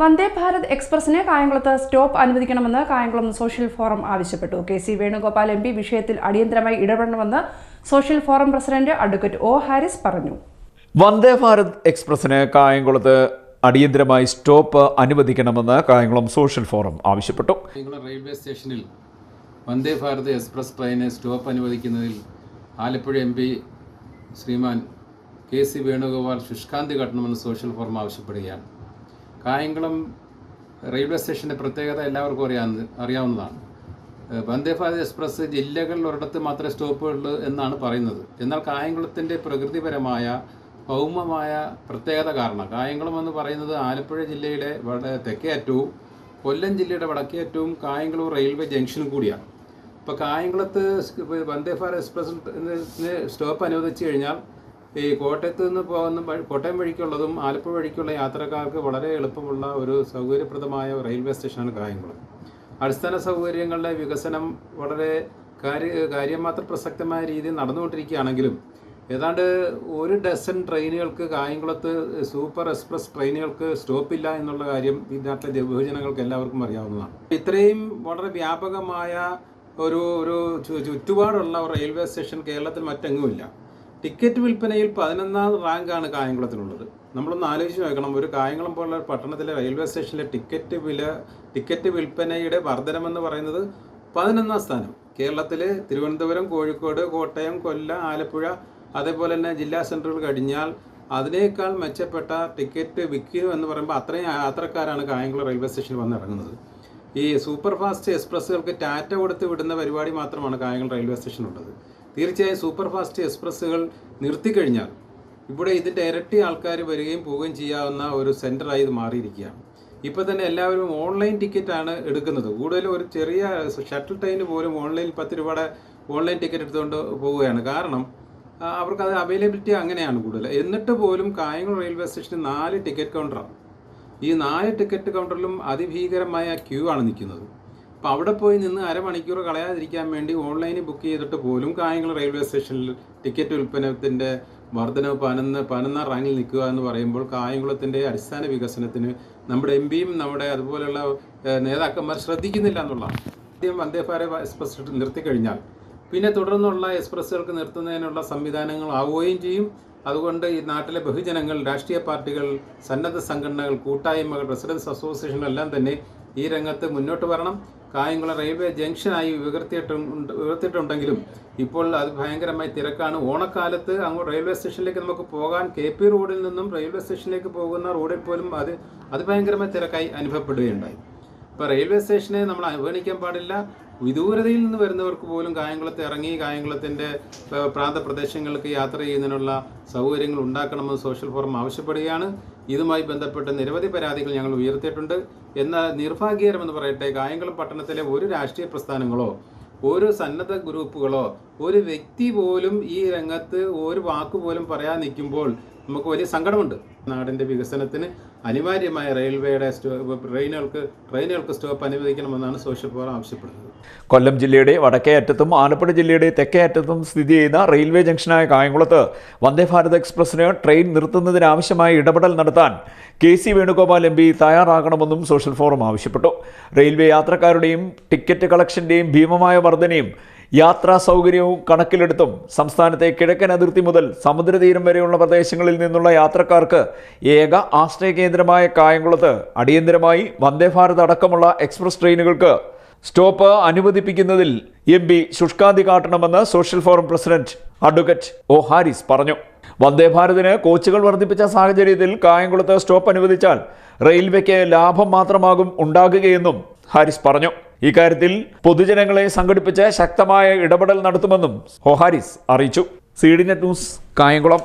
വന്ദേ ഭാരത് എക്സ്പ്രസിന് കായംകുളത്ത് സ്റ്റോപ്പ് അനുവദിക്കണമെന്ന് കായംകുളം സോഷ്യൽ ഫോറം ആവശ്യപ്പെട്ടു. K C Venugopal M P വിഷയത്തിൽ അടിയന്തരമായി ഇടപെടണമെന്ന് social forum president advocate O Haris പറഞ്ഞു. വന്ദേ ഭാരത് എക്സ്പ്രസിന് കായംകുളത്ത് അടിയന്തരമായി സ്റ്റോപ്പ് അനുവദിക്കണമെന്ന് കായംകുളം സോഷ്യൽ ഫോറം ആവശ്യപ്പെട്ടു. റെയിൽവേ സ്റ്റേഷനിൽ വന്ദേ ഭാരത് എക്സ്പ്രസ് ട്രെയിന് സ്റ്റോപ്പ് അനുവദിക്കുന്നതിൽ ആലപ്പുഴ എം പി ശ്രീമാൻ കെ സി വേണുഗോപാൽ ശുഷ്കാന്തി കാട്ടണമെന്ന് സോഷ്യൽ ഫോറം ആവശ്യപ്പെടുകയാണ്. കായംകുളം റെയിൽവേ സ്റ്റേഷന്റെ പ്രത്യേകത എല്ലാവർക്കും അറിയാവുന്ന അറിയാവുന്നതാണ്. വന്ദേ ഭാരത് എക്സ്പ്രസ് ജില്ലകളിൽ ഒരിടത്ത് മാത്രമേ സ്റ്റോപ്പുള്ളൂ എന്നാണ് പറയുന്നത്. എന്നാൽ കായംകുളത്തിന്റെ പ്രകൃതിപരമായ ഭൗമമായ പ്രത്യേകത കാരണം കായംകുളം എന്ന് പറയുന്നത് ആലപ്പുഴ ജില്ലയുടെ വട തെക്കേറ്റവും കൊല്ലം ജില്ലയുടെ വടക്കേ അറ്റവും കായംകുളം റെയിൽവേ ജംഗ്ഷനും കൂടിയാണ്. ഇപ്പോൾ കായംകുളത്ത് വന്ദേ ഭാരത് എക്സ്പ്രസ് സ്റ്റോപ്പ് അനുവദിച്ചു കഴിഞ്ഞാൽ ഈ കോട്ടയത്ത് നിന്ന് പോകുന്ന വഴി- കോട്ടയം വഴിക്കുള്ളതും ആലപ്പുഴ വഴിക്കുള്ള യാത്രക്കാർക്ക് വളരെ എളുപ്പമുള്ള ഒരു സൗകര്യപ്രദമായ റെയിൽവേ സ്റ്റേഷനാണ് കായംകുളം. അടിസ്ഥാന സൗകര്യങ്ങളുടെ വികസനം വളരെ കാര്യ കാര്യമാത്ര പ്രസക്തമായ രീതിയിൽ നടന്നുകൊണ്ടിരിക്കുകയാണെങ്കിലും ഏതാണ്ട് ഒരു ഡസൻ ട്രെയിനുകൾക്ക് കായംകുളത്ത് സൂപ്പർ എക്സ്പ്രസ് ട്രെയിനുകൾക്ക് സ്റ്റോപ്പില്ല എന്നുള്ള കാര്യം ഈ നാട്ടിലെ ബഹുജനങ്ങൾക്ക് എല്ലാവർക്കും അറിയാവുന്നതാണ്. ഇത്രയും വളരെ വ്യാപകമായ ഒരു ഒരു ചുറ്റുപാടുള്ള റെയിൽവേ സ്റ്റേഷൻ കേരളത്തിൽ മറ്റെങ്ങുമില്ല. ടിക്കറ്റ് വിൽപ്പനയിൽ പതിനൊന്നാം റാങ്കാണ് കായംകുളത്തിനുള്ളത് നമ്മളൊന്ന് ആലോചിച്ച് നോക്കണം. ഒരു കായംകുളം പോലുള്ള പട്ടണത്തിലെ റെയിൽവേ സ്റ്റേഷനിലെ ടിക്കറ്റ് വില ടിക്കറ്റ് വിൽപ്പനയുടെ വർധനമെന്ന് പറയുന്നത് പതിനൊന്നാം സ്ഥാനം. കേരളത്തിൽ തിരുവനന്തപുരം കോഴിക്കോട് കോട്ടയം കൊല്ലം ആലപ്പുഴ അതേപോലെ തന്നെ ജില്ലാ സെന്ററുകൾ കഴിഞ്ഞാൽ അതിനേക്കാൾ മെച്ചപ്പെട്ട ടിക്കറ്റ് വിൽക്കുക എന്ന് പറയുമ്പോൾ അത്രയും യാത്രക്കാരാണ് കായംകുളം റെയിൽവേ സ്റ്റേഷനിൽ വന്ന് ഇറങ്ങുന്നത്. ഈ സൂപ്പർ ഫാസ്റ്റ് എക്സ്പ്രസ്സുകൾക്ക് ടാറ്റ കൊടുത്ത് വിടുന്ന പരിപാടി മാത്രമാണ് കായംകുളം റെയിൽവേ സ്റ്റേഷനുള്ളത് തീർച്ചയായും സൂപ്പർ ഫാസ്റ്റ് എക്സ്പ്രസ്സുകൾ നിർത്തിക്കഴിഞ്ഞാൽ ഇവിടെ ഇതിന്റെ ഇരട്ടി ആൾക്കാർ വരികയും പോവുകയും ചെയ്യാവുന്ന ഒരു സെന്ററായി ഇത് മാറിയിരിക്കുകയാണ്. ഇപ്പോൾ തന്നെ എല്ലാവരും ഓൺലൈൻ ടിക്കറ്റാണ് എടുക്കുന്നത്. കൂടുതലും ഒരു ചെറിയ ഷട്ടിൽ ട്രെയിന് പോലും ഓൺലൈൻ പത്ത് രൂപയുടെ ഓൺലൈൻ ടിക്കറ്റ് എടുത്തുകൊണ്ട് പോവുകയാണ്. കാരണം അവർക്ക് അത് അവൈലബിലിറ്റി അങ്ങനെയാണ് കൂടുതൽ. എന്നിട്ട് പോലും കായംകുളം റെയിൽവേ സ്റ്റേഷനിൽ നാല് ടിക്കറ്റ് കൗണ്ടറാണ്. ഈ നാല് ടിക്കറ്റ് കൗണ്ടറിലും അതിഭീകരമായ ക്യൂ ആണ് നിൽക്കുന്നത്. അപ്പോൾ അവിടെ പോയി നിന്ന് അരമണിക്കൂർ കളയാതിരിക്കാൻ വേണ്ടി ഓൺലൈനിൽ ബുക്ക് ചെയ്തിട്ട് പോലും കായംകുളം റെയിൽവേ സ്റ്റേഷനിൽ ടിക്കറ്റ് ഉൽപ്പന്നത്തിന്റെ വർധനവ് പതിനൊന്ന് പതിനൊന്നാം റാങ്കിൽ നിൽക്കുക എന്ന് പറയുമ്പോൾ കായംകുളത്തിന്റെ അടിസ്ഥാന വികസനത്തിന് നമ്മുടെ എം പിയും നമ്മുടെ അതുപോലെയുള്ള നേതാക്കന്മാർ ശ്രദ്ധിക്കുന്നില്ല എന്നുള്ളതാണ്. ആദ്യം വന്ദേ ഭാരത് എക്സ്പ്രസ് നിർത്തിക്കഴിഞ്ഞാൽ പിന്നെ തുടർന്നുള്ള എക്സ്പ്രസ്സുകൾക്ക് നിർത്തുന്നതിനുള്ള സംവിധാനങ്ങൾ ആവുകയും ചെയ്യും. അതുകൊണ്ട് ഈ നാട്ടിലെ ബഹുജനങ്ങൾ രാഷ്ട്രീയ പാർട്ടികൾ സന്നദ്ധ സംഘടനകൾ കൂട്ടായ്മകൾ റെസിഡൻസ് അസോസിയേഷൻ എല്ലാം തന്നെ ഈ രംഗത്ത് മുന്നോട്ട് വരണം. കായംകുളം റെയിൽവേ ജംഗ്ഷനായി ഉയർത്തിയിട്ടുണ്ട് വികർത്തിയിട്ടുണ്ടെങ്കിലും ഇപ്പോൾ അത് ഭയങ്കരമായി തിരക്കാണ്. ഓണക്കാലത്ത് അങ്ങോട്ട് റെയിൽവേ സ്റ്റേഷനിലേക്ക് നമുക്ക് പോകാൻ കെ പി റോഡിൽ നിന്നും റെയിൽവേ സ്റ്റേഷനിലേക്ക് പോകുന്ന റോഡിൽ പോലും അത് അത് ഭയങ്കരമായി തിരക്കായി അനുഭവപ്പെടുകയുണ്ടായി. ഇപ്പോൾ റെയിൽവേ സ്റ്റേഷനെ നമ്മൾ അവഗണിക്കാൻ പാടില്ല. വിദൂരതയിൽ നിന്ന് വരുന്നവർക്ക് പോലും കായംകുളത്ത് ഇറങ്ങി കായംകുളത്തിന്റെ പ്രാന്ത പ്രാന്തപ്രദേശങ്ങൾക്ക് യാത്ര ചെയ്യുന്നതിനുള്ള സൗകര്യങ്ങൾ ഉണ്ടാക്കണമെന്ന് സോഷ്യൽ ഫോറം ആവശ്യപ്പെടുകയാണ്. ഇതുമായി ബന്ധപ്പെട്ട് നിരവധി പരാതികൾ ഞങ്ങൾ ഉയർത്തിയിട്ടുണ്ട്. എന്നാൽ നിർഭാഗ്യകരമെന്ന് പറയട്ടെ കായംകുളം പട്ടണത്തിലെ ഒരു രാഷ്ട്രീയ പ്രസ്ഥാനങ്ങളോ ഒരു സന്നദ്ധ ഗ്രൂപ്പുകളോ ഒരു വ്യക്തി പോലും ഈ രംഗത്ത് ഒരു വാക്ക് പോലും പറയാൻ നിൽക്കുമ്പോൾ നമുക്ക് വലിയ സങ്കടമുണ്ട്. നാടിന്റെ വികസനത്തിന് അനിവാര്യമായ റെയിൽവേയുടെ ട്രെയിനുകൾക്ക് ട്രെയിനുകൾക്ക് സ്റ്റോപ്പ് അനുവദിക്കണമെന്നാണ് സോഷ്യൽ ഫോറം ആവശ്യപ്പെടുന്നത്. കൊല്ലം ജില്ലയുടെ വടക്കേ അറ്റത്തും ആലപ്പുഴ ജില്ലയുടെ തെക്കേ അറ്റത്തും സ്ഥിതി ചെയ്യുന്ന റെയിൽവേ ജംഗ്ഷനായ കായംകുളത്ത് വന്ദേ ഭാരത് എക്സ്പ്രസിന് ട്രെയിൻ നിർത്തുന്നതിനാവശ്യമായ ഇടപെടൽ നടത്താൻ K C Venugopal M P തയ്യാറാകണമെന്നും സോഷ്യൽ ഫോറം ആവശ്യപ്പെട്ടു. റെയിൽവേ യാത്രക്കാരുടെയും ടിക്കറ്റ് കളക്ഷന്റെയും ഭീമമായ വർധനയും യാത്രാ സൗകര്യവും കണക്കിലെടുത്തും സംസ്ഥാനത്തെ കിഴക്കൻ അതിർത്തി മുതൽ സമുദ്രതീരം വരെയുള്ള പ്രദേശങ്ങളിൽ നിന്നുള്ള യാത്രക്കാർക്ക് ഏക ആശ്രയ കേന്ദ്രമായ കായംകുളത്ത് അടിയന്തരമായി വന്ദേഭാരത് അടക്കമുള്ള എക്സ്പ്രസ് ട്രെയിനുകൾക്ക് സ്റ്റോപ്പ് അനുവദിപ്പിക്കുന്നതിൽ എം പി ശുഷ്കാന്തി കാട്ടണമെന്ന് social forum president advocate O Haris പറഞ്ഞു. വന്ദേ ഭാരതിന് കോച്ചുകൾ വർദ്ധിപ്പിച്ച സാഹചര്യത്തിൽ കായംകുളത്ത് സ്റ്റോപ്പ് അനുവദിച്ചാൽ റെയിൽവേക്ക് ലാഭം മാത്രമാകും ഉണ്ടാകുകയെന്നും ഹാരിസ് പറഞ്ഞു. ഇക്കാര്യത്തിൽ പൊതുജനങ്ങളെ സംഘടിപ്പിച്ച് ശക്തമായ ഇടപെടൽ നടത്തുമെന്നും ഹോഹാരിസ് അറിയിച്ചു. C news Kayamkulam.